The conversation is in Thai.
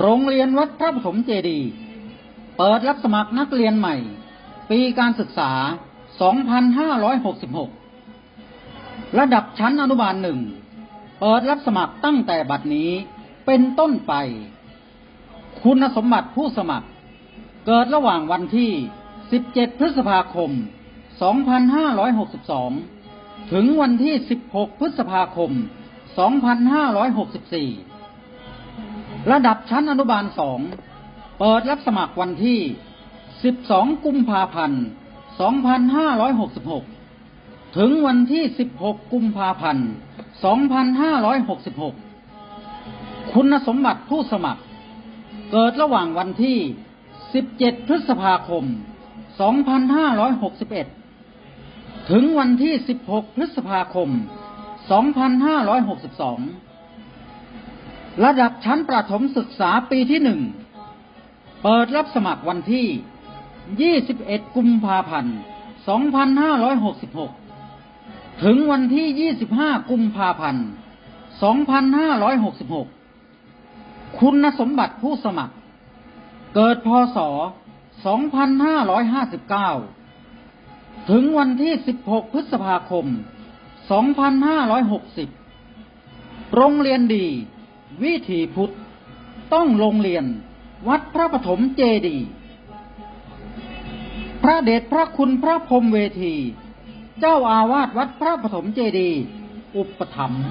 โรงเรียนวัดพระปฐมเจดีย์เปิดรับสมัครนักเรียนใหม่ ปีการศึกษา 2566 ระดับชั้นอนุบาลหนึ่ง เปิดรับสมัครตั้งแต่บัดนี้เป็นต้นไป คุณสมบัติผู้สมัคร เกิดระหว่างวันที่ 17 พฤษภาคม 2562 ถึงวันที่ 16 พฤษภาคม 2564 ระดับชั้นอนุบาลสอง เปิดรับสมัครวันที่ 12 กุมภาพันธ์ 2566 ถึงวันที่ 16 กุมภาพันธ์ 2566 คุณสมบัติผู้สมัคร เกิดระหว่างวันที่ 17 พฤษภาคม 2561 ถึงวันที่ 16 พฤษภาคม 2562 ระดับชั้นประถมศึกษาปีที่หนึ่ง เปิดรับสมัครวันที่ 21 กุมภาพันธ์ 2566 ถึงวันที่ 25 กุมภาพันธ์ 2566 คุณสมบัติผู้สมัคร เกิดพศ 2559 ถึงวันที่ 16 พฤษภาคม 2560 โรงเรียนดี วิถีพุทธ ต้องโรงเรียน วัดพระปฐมเจดี พระเดชพระคุณพระพรมเวที เจ้าอาวาสวัดพระปฐมเจดี อุปถัมภ์